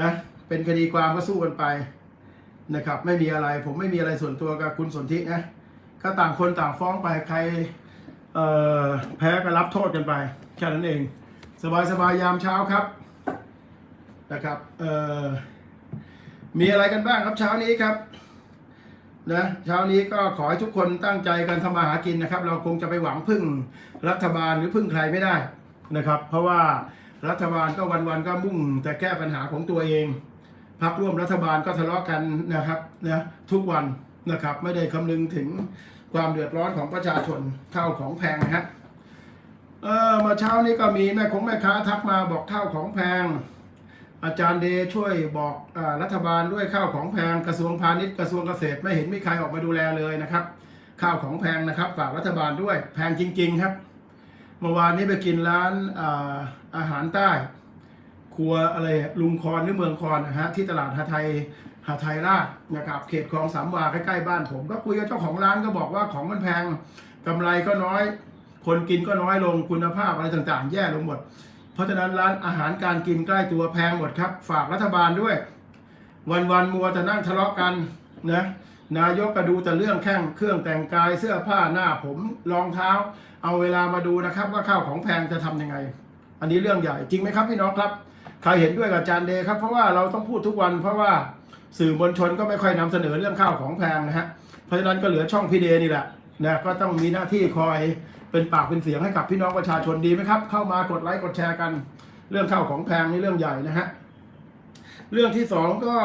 นะเป็นคดีความก็สู้กันไปนะครับ ไม่มีอะไรผมไม่มีอะไรส่วนตัวกับคุณสนธินะก็ต่างคนต่างฟ้องไปใครแพ้ก็รับโทษกันไปแค่นั้นเอง สบายสบายๆยามเช้าครับนะครับมีอะไรกันบ้างครับเช้านี้ครับนะเช้านี้ก็ขอให้ทุกคนตั้งใจกันทำมาหากินนะครับ เราคงจะไปหวังพึ่งรัฐบาลหรือพึ่งใครไม่ได้นะครับ เพราะว่า รัฐบาลก็วันๆก็มุ่งแต่แก้ปัญหาของตัวเองพรรคร่วมรัฐบาลก็ทะเลาะกันนะครับนะทุกวันนะครับไม่ได้คำนึงถึงความเดือดร้อนของประชาชนข้าวของแพงนะฮะเออมาเช้านี้ก็มีแม่คงแม่ค้าทักมาบอกข้าวของแพง อาจารย์เดช่วยบอกอรัฐบาลด้วยข้าวของแพงกระทรวงพาณิชย์กระทรวงเกษตรไม่เห็นมีใครออกมาดูแลเลยนะครับ ข้าวของแพงนะครับฝากรัฐบาลด้วยแพงจริง ๆ ครับ มื่อวานนี้ไปกินร้านอาอาหารใต้ ครัวอะไรลุงคอนหรือเมืองคอนนะฮะที่ตลาดหาไทยหาไทยราชนะครับเขตคลองสามวาใกล้ๆบ้านผม ก็คุยกับเจ้าของร้านก็บอกว่าของมันแพงกำไรก็น้อย คนกินก็น้อยลงคุณภาพอะไรต่างๆ แย่ลงหมด เพราะฉะนั้นร้านอาหารการกินใกล้ตัวแพงหมดครับ ฝากรัฐบาลด้วย วันๆมัวแต่นั่งทะเลาะกันนะ นายกก็ดูแต่เรื่องแข้งเครื่องแต่งกายเสื้อผ้าหน้าผมรองเท้า เอาเวลามาดูนะครับ ว่าข้าวของแพงจะทำยังไง อันนี้เรื่องใหญ่จริงไหมครับพี่น้องครับ ใครเห็นด้วยกับอาจารย์เดย์ครับ เพราะว่าเราต้องพูดทุกวัน เพราะว่าสื่อมวลชนก็ไม่ค่อยนำเสนอเรื่องข้าวของแพงนะฮะเพราะฉะนั้นก็เหลือช่องพี่เดย์นี่แหละนะก็ต้องมีหน้าที่คอยเป็นปากเป็นเสียงให้กับพี่น้องประชาชนดีไหมครับ เข้ามากดไลค์กดแชร์กัน เรื่องข้าวของแพงนี่เรื่องใหญ่นะฮะเรื่องที่สองก็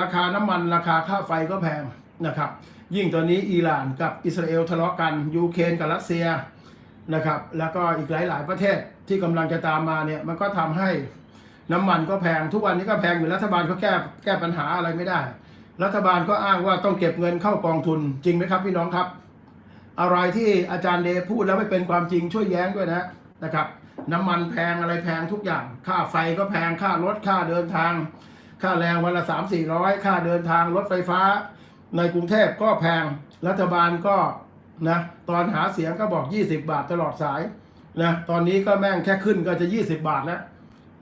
ราคาน้ำมันราคาค่าไฟก็แพง นะครับ ยิ่งตอนนี้อิหร่านกับอิสราเอลทะเลาะกันยูเครนกับรัสเซียนะครับแล้วก็อีกหลาย ๆ ประเทศที่กำลังจะตามมาเนี่ยมันก็ทำให้น้ำมันก็แพงทุกวันนี้ก็แพงอยู่รัฐบาลก็แก้แก้ปัญหาอะไรไม่ได้ รัฐบาลก็อ้างว่าต้องเก็บเงินเข้ากองทุนจริงไหมครับพี่น้องครับ อะไรที่อาจารย์เดพูดแล้วไม่เป็นความจริงช่วยแย้งด้วยนะนะครับ น้ำมันแพงอะไรแพงทุกอย่าง ค่าไฟก็แพงค่ารถค่าเดินทาง ค่าแรงวันละสามสี่ร้อยค่าเดินทางรถไฟฟ้า ในกรุงเทพก็แพงรัฐบาลก็นะตอนหาเสียงก็บอก 20 บาทตลอดสายนะตอนนี้ก็แม่งแค่ขึ้นก็จะ 20 บาทแล้ว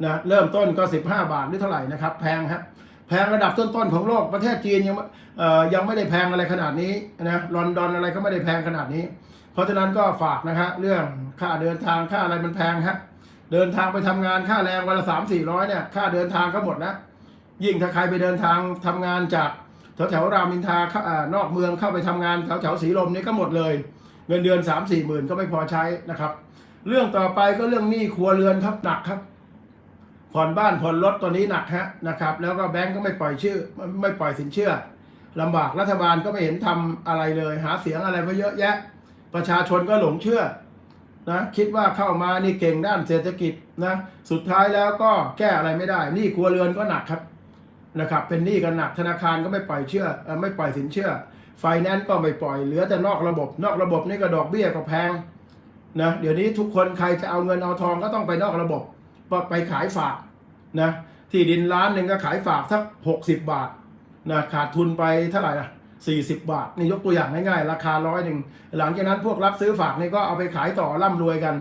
นะเริ่มต้นก็ 15 บาทหรือเท่าไหร่นะครับแพงฮะแพงระดับต้นๆของโลกประเทศจีนยังเอ่อยังไม่ได้แพงอะไรขนาดนี้นะลอนดอนอะไรก็ไม่ได้แพงขนาดนี้ เพราะฉะนั้นก็ฝากนะฮะเรื่องค่าเดินทางค่าอะไรมันแพงฮะเดินทางไปทำงานค่าแรงวันละสามสี่ร้อยเนี่ยค่าเดินทางก็หมดแล้วยิ่งถ้าใครไปเดินทางทำงานจาก แถวแถวรามินทาอ่านอกเมืองเข้าไปทำงานแถวแถวสีลมนี่ก็หมดเลย เงินเดือนสามสี่หมื่นก็ไม่พอใช้นะครับ เรื่องต่อไปก็เรื่องหนี้ครัวเรือนครับหนักครับผ่อนบ้านผ่อนรถตัวนี้หนักฮะนะครับ แล้วก็แบงก์ก็ไม่ปล่อยชื่อ ไม่ไม่ปล่อยสินเชื่อลำบากรัฐบาลก็ไม่เห็นทำอะไรเลย หาเสียงอะไรมาเยอะแยะ ประชาชนก็หลงเชื่อนะคิดว่าเข้ามานี่เก่งด้านเศรษฐกิจนะสุดท้ายแล้วก็แก้อะไรไม่ได้หนี้ครัวเรือนก็หนักครับ นะครับเป็นหนี้กันหนักธนาคารก็ไม่ปล่อยเชื่อไม่ปล่อยสินเชื่อ ไฟแนนซ์ก็ไม่ปล่อยเหลือแต่นอกระบบ นอกระบบนี่ก็ดอกเบี้ยก็แพงนะเดี๋ยวนี้ทุกคนใครจะเอาเงินเอาทองก็ต้องไปนอกระบบไปขายฝากนะที่ดินล้านหนึ่งก็ขายฝากสักหกสิบบาทนะขาดทุนไปเท่าไหร่ล่ะสี่สิบบาทนี่ยกตัวอย่างง่ายๆ ราคาร้อยหนึ่งหลังจากนั้นพวกรับซื้อฝากนี่ก็เอาไปขายต่อร่ำรวยกัน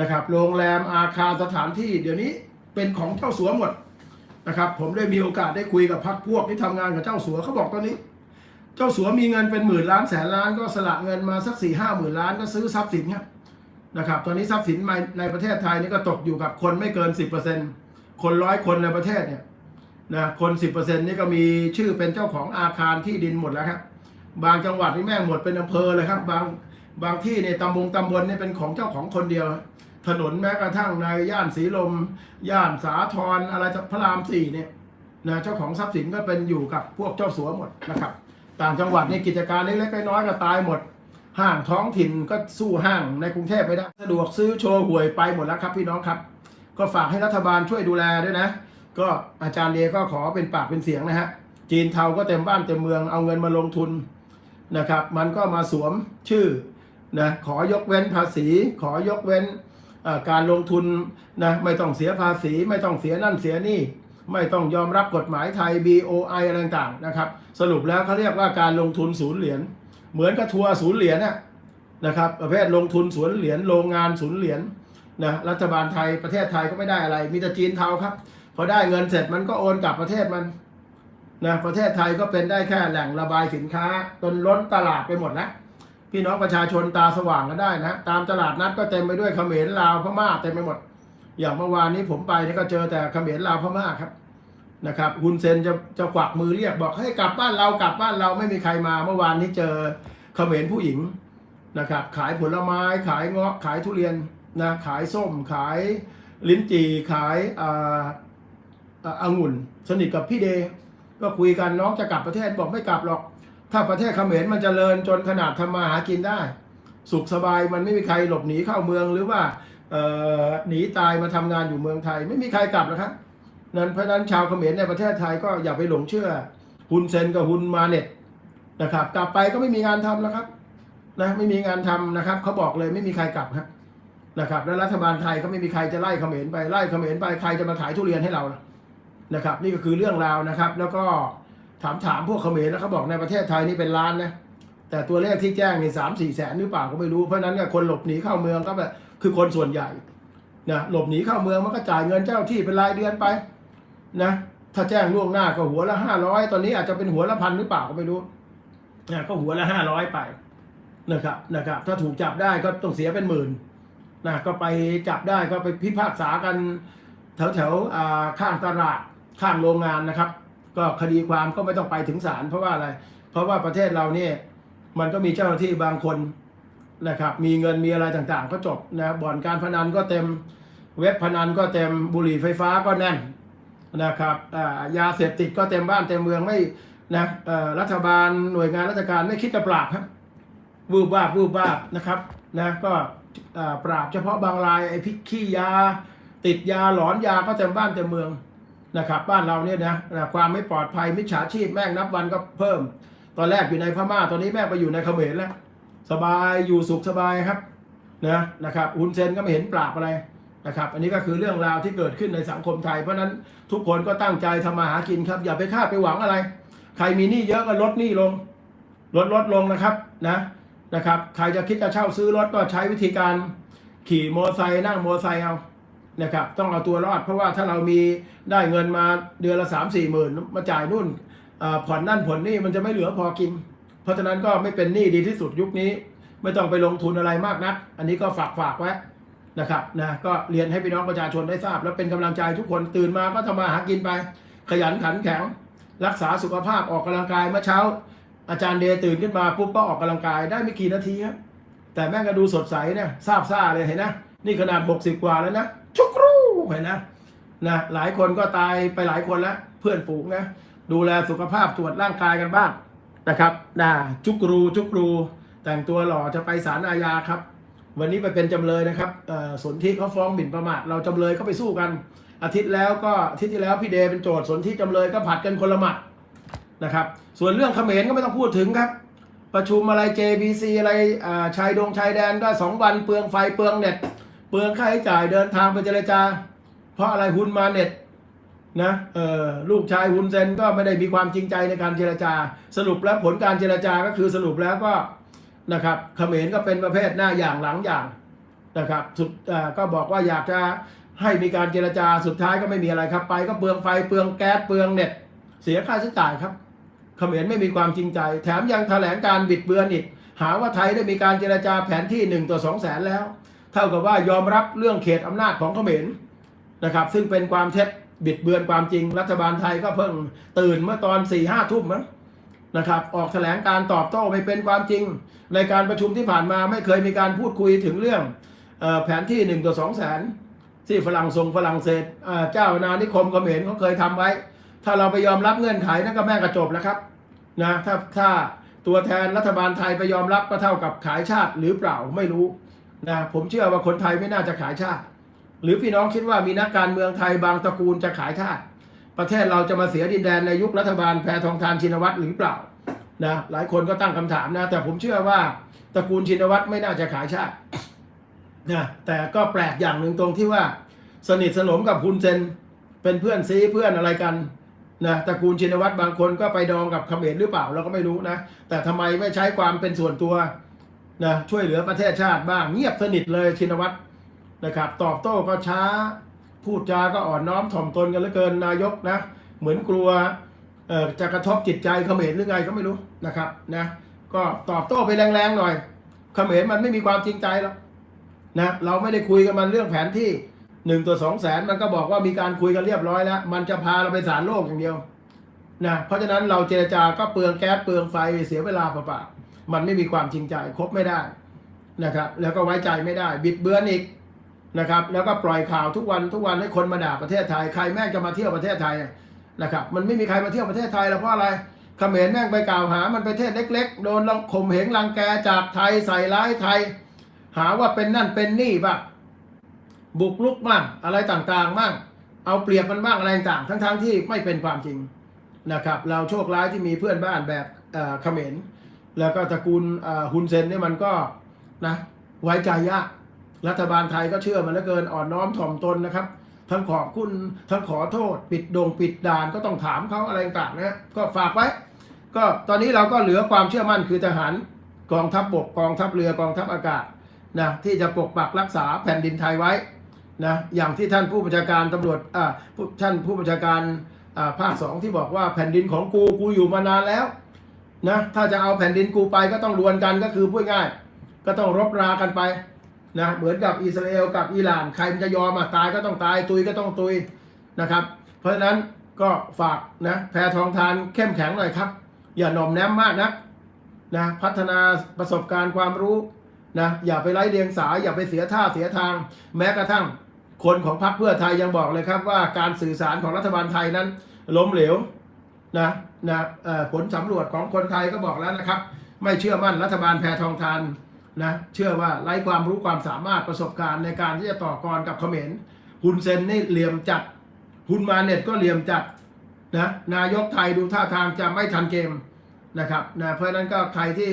นะครับโรงแรมอาคารสถานที่ เดี๋ยวนี้เป็นของเจ้าสัวหมด นะครับ ผมได้มีโอกาสได้คุยกับพักพวกที่ทำงานกับเจ้าสัวเขาบอกตอนนี้ เจ้าสัวมีเงินเป็นหมื่นล้านแสนล้านก็สละเงินมาสักสี่ห้าหมื่นล้านก็ซื้อทรัพย์สินครับนะครับ ตอนนี้ทรัพย์สินในในประเทศไทยนี่ก็ตกอยู่กับคนไม่เกินสิบเปอร์เซ็นคนร้อยคนในประเทศเนี่ยนะคนสิบเปอร์เซ็นนี่ก็มีชื่อเป็นเจ้าของอาคารที่ดินหมดแล้วครับบางจังหวัดนี่แม่งหมดเป็นอำเภอเลยครับ บางบางที่ในตำบงตำบลนี่เป็นของเจ้าของคนเดียว ถนนแม้กระทั่งในย่านสีลม ย่านสาทรอะไรพระรามสี่เนี่ยนะเจ้าของทรัพย์สินก็เป็นอยู่กับพวกเจ้าสัวหมดนะครับ ต่างจังหวัดนี่กิจการเล็กๆน้อยๆก็ตายหมด ห้างท้องถิ่นก็สู้ห้างในกรุงเทพไม่ได้สะดวกซื้อโชว์หวยไปหมดแล้วครับพี่น้องครับ ก็ฝากให้รัฐบาลช่วยดูแลด้วยนะ ก็อาจารย์เดก็ขอเป็นปากเป็นเสียงนะฮะจีนเทาก็เต็มบ้านเต็มเมืองเอาเงินมาลงทุนนะครับ มันก็มาสวมชื่อนะขอยกเว้นภาษี ขอยกเว้น การลงทุนนะไม่ต้องเสียภาษี ไม่ต้องเสียนั่นเสียนี่ ไม่ต้องยอมรับกฎหมายไทย BOI อะไรต่างๆนะครับ สรุปแล้วเขาเรียกว่าการลงทุนศูนย์เหรียญเหมือนกับทัวร์ศูนย์เหรียญน่ะนะครับ ประเภทลงทุนศูนย์เหรียญโรงงานศูนย์เหรียญนะรัฐบาลไทยประเทศไทยก็ไม่ได้อะไร มีแต่จีนเทาครับพอได้เงินเสร็จมันก็โอนกลับประเทศมันนะประเทศไทยก็เป็นได้แค่แหล่งระบายสินค้าจนล้นตลาดไปหมดแล้ว พี่น้องประชาชนตาสว่างก็ได้นะตามตลาดนัดก็เต็มไปด้วยเขมรลาวพม่าเต็มไปหมด อย่างเมื่อวานนี้ผมไปนี่ก็เจอแต่เขมรลาวพม่าครับนะครับฮุนเซนจะจะกวักมือเรียกบอกให้กลับบ้านเรากลับบ้านเราไม่มีใครมาเมื่อวานนี้เจอเขมรผู้หญิงนะครับขายผลไม้ขายเงาะขายทุเรียนนะขายส้มขายลิ้นจี่ขายอ่าอ่างุ่น สนิทกับพี่เดก็คุยกันน้องจะกลับประเทศบอกไม่กลับหรอก ถ้าประเทศเขมรมันจเจริญจนขนาดทำมาหากินได้ สุขสบายมันไม่มีใครหลบหนีเข้าเมืองหรือว่าหนีตายมาทำงานอยู่เมืองไทย ไม่มีใครกลับนะครับนั้นเพราะนั้นชาวเขมรในประเทศไทยก็อย่าไปหลงเชื่อฮุนเซนกับฮุนมาเน็ตนะครับ กลับไปก็ไม่มีงานทำแล้วครับนะไม่มีงานทำนะครับเขาบอกเลยไม่มีใครกลับครับนะครับ แล้วรัฐบาลไทยก็ไม่มีใครจะไล่เขมรไปไล่เขมรไปใครจะมาขายทุเรียนให้เรานะครับ นี่ก็คือเรื่องราวนะครับ แล้วก็ ถามถามพวกเขมรแล้วเขาบอกในประเทศไทยนี่เป็นล้านนะแต่ตัวเลขที่แจ้งนี่สามสี่แสนหรือเปล่าก็ไม่รู้เพราะนั้นเนี่ยคนหลบหนีเข้าเมืองก็แบบคือคนส่วนใหญ่นะหลบหนีเข้าเมืองมันก็จ่ายเงินเจ้าที่เป็นรายเดือนไปนะถ้าแจ้งล่วงหน้าก็หัวละห้าร้อยตอนนี้อาจจะเป็นหัวละพันหรือเปล่าก็ไม่รู้นะก็หัวละห้าร้อยไปนะครับนะครับ ถ้าถูกจับได้ก็ต้องเสียเป็นหมื่นนะก็ไปจับได้ก็ไปพิพากษากันแถวแถวๆอ่าข้างตลาดข้างโรงงานนะครับ ก็คดีความก็ไม่ต้องไปถึงศาลเพราะว่าอะไร เพราะว่าประเทศเราเนี่ยมันก็มีเจ้าหน้าที่บางคนนะครับมีเงินมีอะไรต่างๆ ก็จบนะบ่อนการพนันก็เต็มเว็บพนันก็เต็มบุหรี่ไฟฟ้าก็แน่นนะครับยาเสพติดก็เต็มบ้านเต็มเมืองไม่นะรัฐบาลหน่วยงานราชการไม่คิดจะปราบครับวูบวาบวูบวาบนะครับนะก็ปราบเฉพาะบางรายไอ้พิษขี้ยา ติดยาหลอนยาก็เต็มบ้านเต็มเมือง นะครับบ้านเราเนี่ยนะนะความไม่ปลอดภัยมิจฉาชีพแม่งนับวันก็เพิ่ม ตอนแรกอยู่ในพม่าตอนนี้แม่งไปอยู่ในเขมรแล้ว สบายอยู่สุขสบายครับนะนะครับอุนเซนก็ไม่เห็นปราบอะไรนะครับ อันนี้ก็คือเรื่องราวที่เกิดขึ้นในสังคมไทย เพราะฉะนั้นทุกคนก็ตั้งใจทำมาหากินครับ อย่าไปคาดไปหวังอะไร ใครมีหนี้เยอะก็ลดหนี้ลง ลดลดลงนะครับนะนะครับ ใครจะคิดจะเช่าซื้อรถก็ใช้วิธีการขี่มอเตอร์ไซค์นั่งมอเตอร์ไซค์เอา นะครับต้องเอาตัวรอดเพราะว่าถ้าเรามีได้เงินมาเดือนละสามสี่หมื่นมาจ่ายนู่นผ่อนนั่นผ่อนนี่มันจะไม่เหลือพอกิน เพราะฉะนั้นก็ไม่เป็นหนี้ดีที่สุดยุคนี้ ไม่ต้องไปลงทุนอะไรมากนัก อันนี้ก็ฝากฝากไว้นะครับนะก็เรียนให้พี่น้องประชาชนได้ทราบ แล้วเป็นกำลังใจทุกคนตื่นมาก็ทำมาหากินไป ขยันขันแข็ง รักษาสุขภาพออกกำลังกายเมื่อเช้า อาจารย์เดตื่นขึ้นมาปุ๊บก็ออกกำลังกายได้ไม่กี่นาทีครับแต่แม่งก็ดูสดใสเนี่ยซาบซ่าเลยเห็นนะนี่ขนาด 60 กว่าแล้วนะ ชุกรูเห็นนะนะหลายคนก็ตายไปหลายคนแล้ว เพื่อนฝูงนะดูแลสุขภาพตรวจร่างกายกันบ้างนะครับนะจุกรูจุกรู แต่งตัวหล่อจะไปศาลอาญาครับ วันนี้ไปเป็นจำเลยนะครับเอ่อสนที่เขาฟ้องหมิ่นประมาทเราจำเลยก็ไปสู้กัน อาทิตย์แล้วก็อาทิตย์ที่แล้วพี่เดเป็นโจทย์สนที่จำเลยก็ผัดกันคนละหมัดนะครับ ส่วนเรื่องเขมรก็ไม่ต้องพูดถึงครับ ประชุมอะไร JBC อะไรชายดงชายแดนก็สองวันเปลืองไฟเปลืองเน็ต เปลืองค่าใช้จ่ายเดินทางไปเจรจา เพราะอะไรหุนมาเน็ตนะเออลูกชายฮุนเซนก็ไม่ได้มีความจริงใจในการเจรจา สรุปแล้วผลการเจรจาก็คือสรุปแล้วก็นะครับเขมรก็เป็นประเภทหน้าอย่างหลังอย่างนะครับสุดก็บอกว่าอยากจะให้มีการเจรจาสุดท้ายก็ไม่มีอะไรครับไป ก็เปลืองไฟเปลืองแก๊สเปลืองเน็ต เสียค่าใช้จ่ายครับเขมรไม่มีความจริงใจ แถมยังแถลงการบิดเบือนอีกหาว่าไทยได้มีการเจรจาแผนที่หนึ่งต่อสองแสนแล้ว เท่ากับว่ายอมรับเรื่องเขตอำนาจของเขมรนะครับ ซึ่งเป็นความเท็จบิดเบือนความจริง รัฐบาลไทยก็เพิ่งตื่นเมื่อตอน4ี่ห้าทุ่มมั้งนะครับ ออกแถลงการตอบโต้ไม่เป็นความจริง ในการประชุมที่ผ่านมาไม่เคยมีการพูดคุยถึงเรื่องออแผนที่1ต่อ2แสนที่ฝรั่งส่งฝรั่งเศสเจ้านานิคมเขมรเขาเคยทำไว้ ถ้าเราไปยอมรับเงื่อนไขนั่นก็แม่กระจบแล้วครับนะถ้าถ้าตัวแทนรัฐบาลไทยไปยอมรับก็เท่ากับขายชาติหรือเปล่าไม่รู้ นะผมเชื่อว่าคนไทยไม่น่าจะขายชาติ หรือพี่น้องคิดว่ามีนักการเมืองไทยบางตระกูลจะขายชาติ ประเทศเราจะมาเสียดินแดนในยุครัฐบาลแพทองทานชินวัตรหรือเปล่านะหลายคนก็ตั้งคำถามนะ แต่ผมเชื่อว่าตระกูลชินวัตรไม่น่าจะขายชาตินะแต่ก็แปลกอย่างหนึ่งตรงที่ว่า สนิทสนมกับคุณเซนเป็นเพื่อนซีเพื่อนอะไรกันนะตระกูลชินวัตรบางคนก็ไปดองกับเขมรหรือเปล่าเราก็ไม่รู้นะ แต่ทำไมไม่ใช้ความเป็นส่วนตัว นะช่วยเหลือประเทศชาติบ้างเงียบสนิทเลยชินวัตรนะครับ ตอบโต้ก็ช้า พูดจาก็อ่อนน้อมถ่อมตนกันเหลือเกินนายกนะ เหมือนกลัวจะกระทบจิตใจเขมรหรือไงก็ไม่รู้นะครับนะก็ตอบโต้ไปแรงๆหน่อยเขมรมันไม่มีความจริงใจหรอกนะเราไม่ได้คุยกันมันเรื่องแผนที่หนึ่งตัวสองแสนมันก็บอกว่ามีการคุยกันเรียบร้อยแล้ว มันจะพาเราไปศาลโลกอย่างเดียวนะเพราะฉะนั้นเราเจรจาก็เปลืองแก๊สเปลืองไฟเสียเวลาเปล่าๆ มันไม่มีความจริงใจคบไม่ได้นะครับ แล้วก็ไว้ใจไม่ได้ บิดเบือนอีกนะครับ แล้วก็ปล่อยข่าวทุกวันทุกวันให้คนมาด่าประเทศไทย ใครแม่งจะมาเที่ยวประเทศไทยนะครับ มันไม่มีใครมาเที่ยวประเทศไทยแล้วเพราะอะไรเขมรแม่งไปกล่าวหา มันประเทศเล็ก ๆ โดนลังข่มเหงรังแกจากไทยใส่ร้ายไทย หาว่าเป็นนั่นเป็นนี่บ้างบุกลุกบ้างอะไรต่างๆบ้างเอาเปรียบมันบ้างอะไรต่างๆทั้งๆที่ไม่เป็นความจริงนะครับ เราโชคร้ายที่มีเพื่อนบ้านแบบเอ่อเขมร แล้วก็ตระกูลเอ่อฮุนเซนเนี่ยมันก็นะไว้ใจยาก รัฐบาลไทยก็เชื่อมันเหลือเกินอ่อนน้อมถ่อมตนนะครับ ทั้งขอบคุณทั้งขอโทษ ปิดดงปิดด่านก็ต้องถามเขาอะไรต่างๆนะก็ฝากไว้ ก็ตอนนี้เราก็เหลือความเชื่อมั่นคือทหารกองทัพบบกกองทัพเรือกองทัพอากาศนะที่จะปกปักรักษาแผ่นดินไทยไว้นะอย่างที่ท่านผู้บัญชาการตำรวจอ่าท่านผู้บัญชาการอ่าภาคสองที่บอกว่าแผ่นดินของกูกูอยู่มานานแล้ว นะถ้าจะเอาแผ่นดินกูไปก็ต้องดวลกันก็คือพูดง่าย ก็ต้องรบรากันไปนะเหมือนกับอิสราเอลกับอิหร่านใครมันจะยอมอะตายก็ต้องตายตุยก็ต้องตุยนะครับ เพราะฉะนั้นก็ฝากนะแพรทองทานเข้มแข็งหน่อยครับ อย่าหน่อมแนมมากนะนะพัฒนาประสบการณ์ความรู้นะอย่าไปไร้เดียงสาอย่าไปเสียท่าเสียทาง แม้กระทั่งคนของพรรคเพื่อไทยยังบอกเลยครับว่าการสื่อสารของรัฐบาลไทยนั้นล้มเหลวนะ นะผลสำรวจของคนไทยก็บอกแล้วนะครับ ไม่เชื่อมั่นรัฐบาลแพทองทานนะเชื่อว่าไร้ความรู้ความสามารถประสบการณ์ในการที่จะต่อกรกับเขมรฮุนเซนนี่เหลี่ยมจัดฮุนมาเน็ตก็เหลี่ยมจัดนะนายกไทยดูท่าทางจะไม่ทันเกมนะครับนะเพราะนั้นก็ใครที่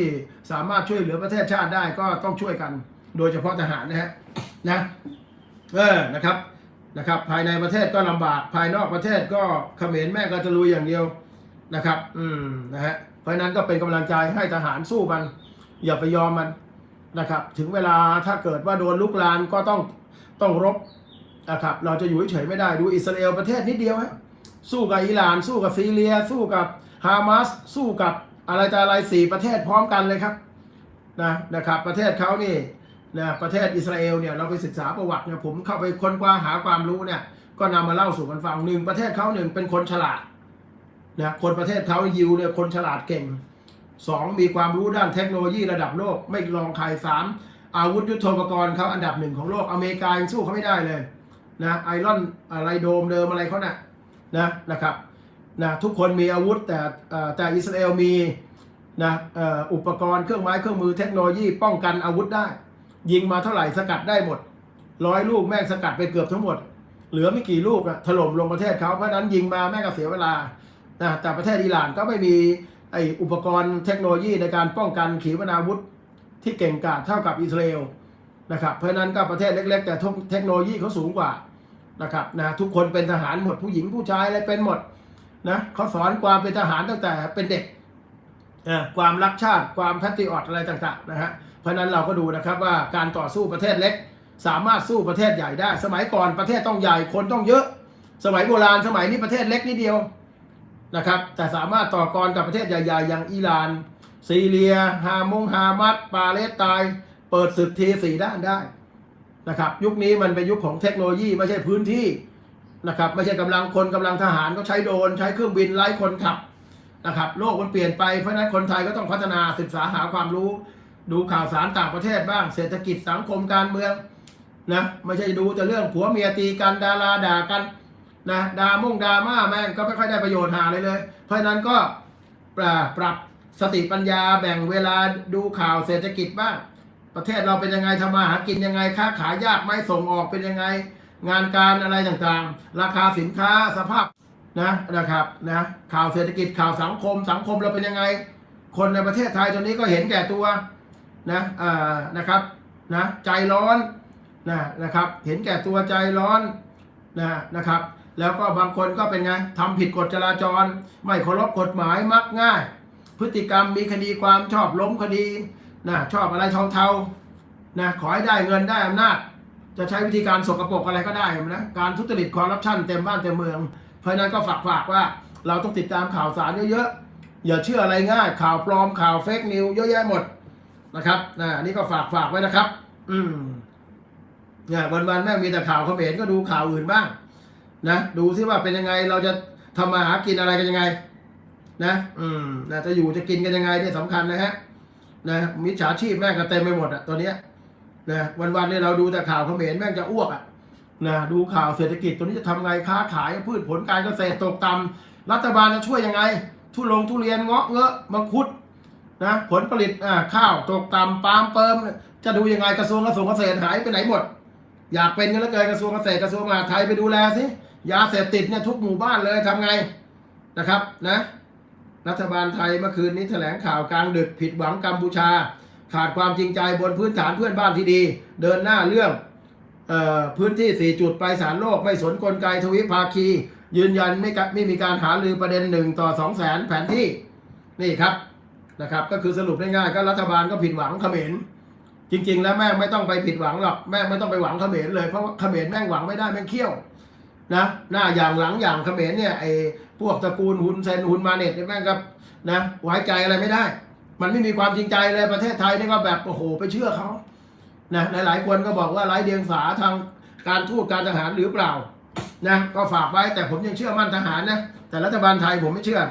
สามารถช่วยเหลือประเทศชาติได้ก็ต้องช่วยกัน โดยเฉพาะทหารนะฮะนะเออนะครับนะครับ ภายในประเทศก็ลำบากภายนอกประเทศก็เขมรแม่ก็จะลุยอย่างเดียว นะครับ อืมนะฮะเพราะนั้นก็เป็นกำลังใจให้ทหารสู้มัน อย่าไปยอมมันนะครับ ถึงเวลาถ้าเกิดว่าโดนลุกลานก็ต้องต้องรบนะครับ เราจะอยู่เฉยไม่ได้ดูอิสราเอลประเทศนิดเดียวฮะสู้กับอิหร่าน สู้กับซีเรีย สู้กับฮามาสสู้กับอะไรต่ออะไรสี่ประเทศพร้อมกันเลยครับนะนะครับ ประเทศเขานี่นะประเทศอิสราเอลเนี่ยเราไปศึกษาประวัติเนี่ยผมเข้าไปค้นคว้าหาความรู้เนี่ยก็นำมาเล่าสู่กันฟังหนึ่งประเทศเขาหนึ่งเป็นคนฉลาด นะคนประเทศเขายิวเนี่ยคนฉลาดเก่งสองมีความรู้ด้านเทคโนโลยีระดับโลก ไม่รองใครสามอาวุธยุทโธปกรณ์เขาอันดับหนึ่งของโลกอเมริกายังสู้เขาไม่ได้เลยนะไอรอนอะไรโดมเดิมอะไรเขานะ่ะนะนะครับนะทุกคนมีอาวุธแต่แต่อิสราเอลมีนะอุปกรณ์เครื่องไม้เครื่องมือเทคโนโลยีป้องกันอาวุธได้ ยิงมาเท่าไหร่สกัดได้หมดร้อยลูกแม่งสกัดไปเกือบทั้งหมด เหลือไม่กี่ลูกอะถล่มลงประเทศเขาเพราะฉะนั้นยิงมาแม่งก็เสียเวลา นะแต่ประเทศอิหร่านก็ไม่มีไออุปกรณ์เทคโนโลยีในการป้องกันขีปนาวุธที่เก่งกาจเท่ากับอิสราเอลนะครับเพราะนั้นก็ประเทศเล็ก ๆ แต่เทคโนโลยีเขาสูงกว่านะครับนะทุกคนเป็นทหารหมดผู้หญิงผู้ชายอะไรเป็นหมดนะเขาสอนความเป็นทหารตั้งแต่เป็นเด็กความรักชาติความแพตริออตอะไรต่างๆนะฮะเพราะนั้นเราก็ดูนะครับว่าการต่อสู้ประเทศเล็ก สามารถสู้ประเทศใหญ่ได้ สมัยก่อนประเทศต้องใหญ่คนต้องเยอะ สมัยโบราณสมัยนี้ประเทศเล็กนิดเดียว นะครับแต่สามารถต่อกรกับประเทศใหญ่ๆอย่างอิหร่าน ซีเรีย ฮามงฮามัดปาเลสไตน์เปิดศึกทีสี่ด้านได้นะครับยุคนี้มันเป็นยุคของเทคโนโลยีไม่ใช่พื้นที่นะครับไม่ใช่กำลังคนกำลังทหารก็ใช้โดรนใช้เครื่องบินไล่คนขับนะครับโลกมันเปลี่ยนไปเพราะฉะนั้นคนไทยก็ต้องพัฒนาศึกษาหาความรู้ ดูข่าวสารต่างประเทศบ้างเศรษฐกิจสังคมการเมืองนะไม่ใช่ดูแต่เรื่องผัวเมียตีกันดาราด่ากัน นะดาม่งดาม่าแม่งก็ไม่ค่อยได้ประโยชน์หาเลยเลย เพราะฉะนั้นก็ปรับปรับสติปัญญาแบ่งเวลาดูข่าวเศรษฐกิจบ้าง ประเทศเราเป็นยังไงทำมาหากินยังไงค้าขายยากไหมส่งออกเป็นยังไง งานการอะไรต่างๆ ราคาสินค้าสภาพนะนะครับนะข่าวเศรษฐกิจข่าวสังคม สังคมเราเป็นยังไง คนในประเทศไทยตอนนี้ก็เห็นแก่ตัวนะอ่านะครับนะใจร้อนนะนะครับ เห็นแก่ตัวใจร้อนนะนะครับ แล้วก็บางคนก็เป็นไงทำผิดกฎจราจร ไม่เคารพกฎหมายมักง่าย พฤติกรรมมีคดีความชอบล้มคดีนะชอบอะไรเทาๆนะขอให้ได้เงินได้อำนาจ จะใช้วิธีการสกปรกอะไรก็ได้นะการทุจริตคอร์รัปชันเต็มบ้านเต็มเมือง เพราะนั้นก็ฝากฝากว่าเราต้องติดตามข่าวสารเยอะๆอย่าเชื่ออะไรง่าย ข่าวปลอมข่าวเฟกนิวเยอะแยะหมดนะครับนะนี่ก็ฝากฝากไว้นะครับ อืมเนี่ยวันๆแม่มีแต่ข่าวเขมรก็ดูข่าวอื่นบ้าง นะดูซิว่าเป็นยังไงเราจะทำมาหากินอะไรกันยังไง นะ อืมนะจะอยู่จะกินกันยังไงเนี่ยสำคัญนะฮะนะมิจฉาชีพแม่งก็เต็มไปหมดอะตัวเนี้ยนะวันๆเนี่ยเราดูแต่ข่าวเขมรแม่งจะอ้วกอะนะดูข่าวเศรษฐกิจตัวนี้จะทำไงค้าขายพืชผลการเกษตรตกต่ำรัฐบาลจะช่วยยังไง ทุลงทุเรียนเงาะเงอะมังคุดนะผลผลิตอ่าข้าวตกต่ำปาล์มเปิมจะดูยังไงกระทรวงกระทรวงเกษตรหายไปไหนหมด อยากเป็นกันแล้วเกินกระทรวงเกษตรกระทรวงมหาดไทยไปดูแลสิ ยาเสพติดเนี่ยทุกหมู่บ้านเลยทำไงนะครับนะรัฐบาลไทยเมื่อคืนนี้แถลงข่าวกลางดึกผิดหวังกัมพูชา ขาดความจริงใจบนพื้นฐานเพื่อนบ้านที่ดี เดินหน้าเรื่องออพื้นที่ 4 จุดไปสารโลกไม่สนกลไกทวิภาคี ยืนยันไม่กะไม่มีการหาลือประเด็นหนึ่งต่อ 2 0 0แสนแผนที่นี่ครับนะครับ ก็คือสรุปง่ายๆก็รัฐบาลก็ผิดหวังเขมรจริง ๆ แล้วแม่งไม่ต้องไปผิดหวังหรอกแม่งไม่ต้องไปหวังเขมรเลยเพราะเขมรแม่งหวังไม่ได้แม่งเขี้ยว นะหน้าอย่างหลังอย่างเขมรเนี่ยไอ้พวกตระกูลฮุนเซนฮุนมาเน็ตเนี่ยแม่งก็นะไว้ใจอะไรไม่ได้ มันไม่มีความจริงใจเลยประเทศไทยนี่ก็แบบโอ้โหไปเชื่อเขานะหลายๆคนก็บอกว่าไร้เดียงสาทางการทูตการทหารหรือเปล่านะก็ฝากไว้แต่ผมยังเชื่อมั่นทหารนะแต่รัฐบาลไทยผมไม่เชื่อ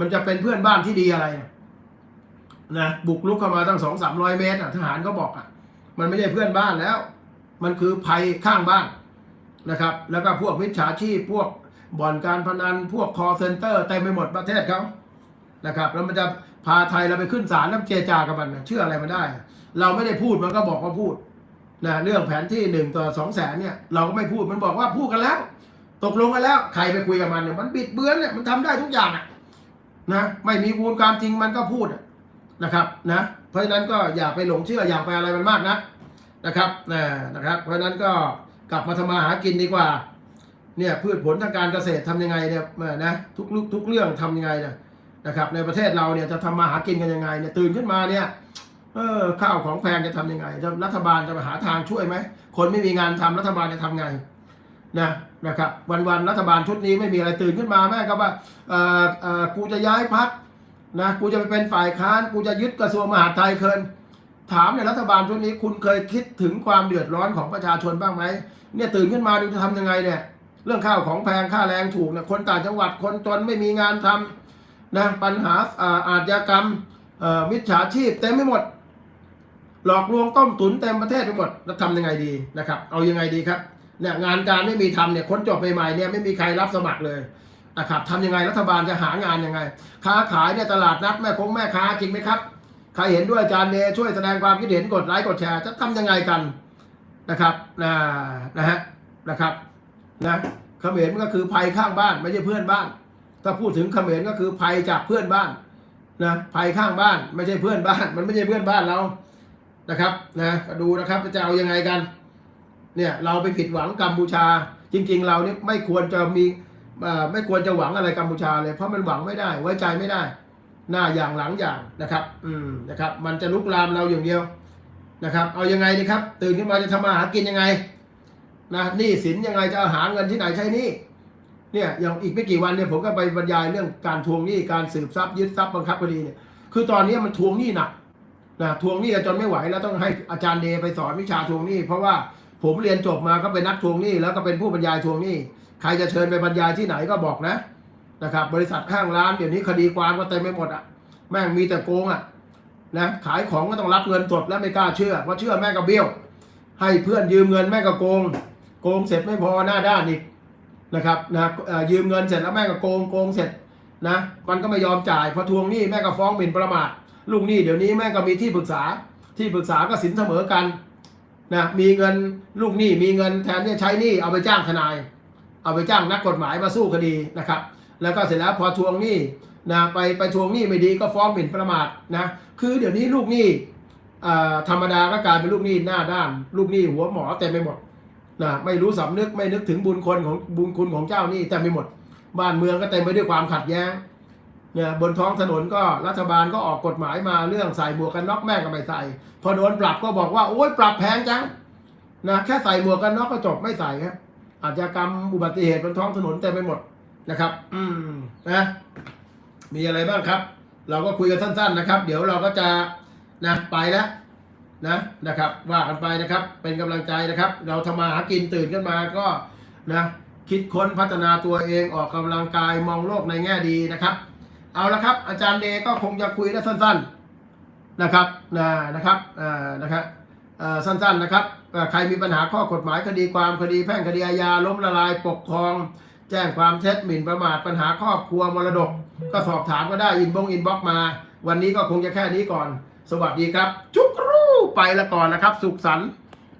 มันจะเป็นเพื่อนบ้านที่ดีอะไรนะบุกลุกเข้ามาตั้งสองสามร้อยเมตรทหารก็บอกอะ มันไม่ใช่เพื่อนบ้านแล้ว มันคือภัยข้างบ้าน นะครับ แล้วก็พวกมิจฉาชีพพวกบ่อนการพนันพวกคอเซ็นเตอร์เต็มไปหมดประเทศเขานะครับ แล้วมันจะพาไทยเราไปขึ้นศาลแล้วเจรจากับมันนะเชื่ออะไรมันได้ เราไม่ได้พูดมันก็บอกว่าพูดนะเรื่องแผนที่หนึ่งต่อสองแสนเนี่ยเราก็ไม่พูดมันบอกว่าพูดกันแล้ว ตกลงกันแล้วใครไปคุยกับมันเนี่ยมันบิดเบือนเนี่ยมันทำได้ทุกอย่างอะนะไม่มีมูลความจริงมันก็พูดนะครับนะเพราะฉะนั้นก็อย่าไปหลงเชื่ออย่าไปอะไรมันมากนะนะครับนะนะครับ เพราะฉะนั้นก็ กลับมาทำมาหากินดีกว่า เนี่ยพืชผลทางการเกษตรทำยังไงเนี่ยนะทุกทุกเรื่องทำยังไงนี่ยนะครับ ในประเทศเราเนี่ยจะทำมาหากินกันยังไงเนี่ยตื่นขึ้นมาเนี่ยเออข้าวของแพงจะทำยังไงจะรัฐบาลจะมาหาทางช่วยไหมคนไม่มีงานทำรัฐบาลจะทำไงนะนะครับวันๆรัฐบาลชุดนี้ไม่มีอะไรตื่นขึ้นมาแม่ก็ว่าเออเออกูจะย้ายพักนะกูจะไปเป็นฝ่ายค้านกูจะยึดกระทรวงมหาดไทยเคิน ถามเนี่ยรัฐบาลชุดนี้คุณเคยคิดถึงความเดือดร้อนของประชาชนบ้างไหมเนี่ยตื่นขึ้นมาดูจะทำยังไงเนี่ย เรื่องข้าวของแพงค่าแรงถูกเนี่ยคนต่างจังหวัดคนจนไม่มีงานทำนะปัญหาอาอาชญากรรมมิจฉาชีพเต็มไปหมด หลอกลวงต้มตุ๋นเต็มประเทศไปหมดแล้วทำยังไงดีนะครับ เอายังไงดีครับเนี่ยงานการไม่มีทำเนี่ยคนจบใหม่ๆเนี่ยไม่มีใครรับสมัครเลยนะครับทำยังไงรัฐบาลจะหางานยังไง ค้าขายเนี่ยตลาดนัดแม่คงแม่ค้าจริงไหมครับ ใครเห็นด้วยอาจารย์เนช่วยแสดงความคิดเห็นกดไลค์กดแชร์จะทำยังไงกันนะครับนะนะฮะนะครับนะเขมรมันก็คือภัยข้างบ้านไม่ใช่เพื่อนบ้าน ถ้าพูดถึงเขมรก็คือภัยจากเพื่อนบ้านนะภัยข้างบ้านไม่ใช่เพื่อนบ้าน มันไม่ใช่เพื่อนบ้านเรานะครับนะก็ดูนะครับจะเอายังไงกันเนี่ยเราไปผิดหวังกัมพูชา จริง ๆ เราเนี่ยไม่ควรจะมีไม่ควรจะหวังอะไรกัมพูชาเลยเพราะมันหวังไม่ได้ไว้ใจไม่ได้ หน้าอย่างหลังอย่างนะครับ อืมนะครับ มันจะลุกลามเราอย่างเดียวนะครับ เอายังไงดีครับ ตื่นขึ้นมาจะทำมาหากินยังไงนะหนี้สินยังไงจะหาเงินที่ไหนใช้หนี้เนี่ยอย่างอีกไม่กี่วันเนี่ยผมก็ไปบรรยายเรื่องการทวงหนี้การสืบทรัพย์ยึดทรัพย์บังคับคดีเนี่ยคือตอนนี้มันทวงหนี้หนักนะทวงหนี้จนไม่ไหวแล้วต้องให้อาจารย์เดไปสอนวิชาทวงหนี้ เพราะว่าผมเรียนจบมาก็เป็นนักทวงหนี้แล้วก็เป็นผู้บรรยายทวงหนี้ ใครจะเชิญไปบรรยายที่ไหนก็บอกนะ นะครับบริษัทข้างร้านเดี๋ยวนี้คดีความก็เต็มไปหมดอะแม่งมีแต่โกงอะนะขายของก็ต้องรับเงินสดแล้วไม่กล้าเชื่อเพราะเชื่อแม่ก็เบี้ยว ให้เพื่อนยืมเงินแม่ก็โกง โกงเสร็จไม่พอหน้าด้านอีกนะครับนะยืมเงินเสร็จแล้วแม่ก็โกงโกงเสร็จนะมันก็ไม่ยอมจ่ายพอทวงหนี้แม่ก็ฟ้องหมิ่นประมาทลูกหนี้เดี๋ยวนี้แม่ก็มีที่ปรึกษาที่ปรึกษาก็สินเสมอกันนะมีเงินลูกหนี้มีเงินแทนที่จะใช้หนี้เอาไปจ้างทนาย เอาไปจ้างนักกฎหมายมาสู้คดีนะครับ แล้วก็เสร็จแล้วพอทวงหนี้นะไปไปทวงหนี้ไม่ดีก็ฟ้องหมิ่นประมาทนะคือเดี๋ยวนี้ลูกหนี้ธรรมดาก็กลายเป็นลูกหนี้หน้าด้าน ลูกหนี้หัวหมอเต็มไปหมดนะไม่รู้สำนึกไม่นึกถึงบุญคนของบุญคุณของเจ้านี้เต็มไปหมด บ้านเมืองก็เต็มไปด้วยความขัดแย้งเนี่ยบนท้องถนนก็รัฐบาลก็ออกกฎหมายมาเรื่องใส่หมวกกันน็อกแม่งก็ไม่ใส่ พอโดนปรับก็บอกว่าโอ๊ยปรับแพงจังนะแค่ใส่หมวกกันน็อกก็จบไม่ใส่ครับอาชญากรรมอุบัติเหตุบนท้องถนนเต็มไปหมด นะครับ อืมนะ มีอะไรบ้างครับ เราก็คุยกันสั้น ๆ นะครับ เดี๋ยวเราก็จะนะไปแล้วนะนะครับ ว่ากันไปนะครับ เป็นกำลังใจนะครับ เราทำมาหากินตื่นขึ้นมาก็นะคิดค้นพัฒนาตัวเองออกกำลังกายมองโลกในแง่ดีนะครับ เอาละครับ อาจารย์เดก็คงจะคุยได้สั้น ๆนะครับนะนะครับอ่านะครับเอ่อสั้นๆนะครับเอ่อใครมีปัญหาข้อกฎหมายคดีความคดีแพ่งคดีอาญาล้มละลายปกครอง แจ้งความเท็จหมิ่นประมาทปัญหาครอบครัวมรดก ก็สอบถามก็ได้อินบงอินบ็อกมา วันนี้ก็คงจะแค่นี้ก่อน สวัสดีครับ จุกรูไปละก่อนนะครับ สุขสันต์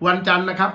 วันจันทร์นะครับ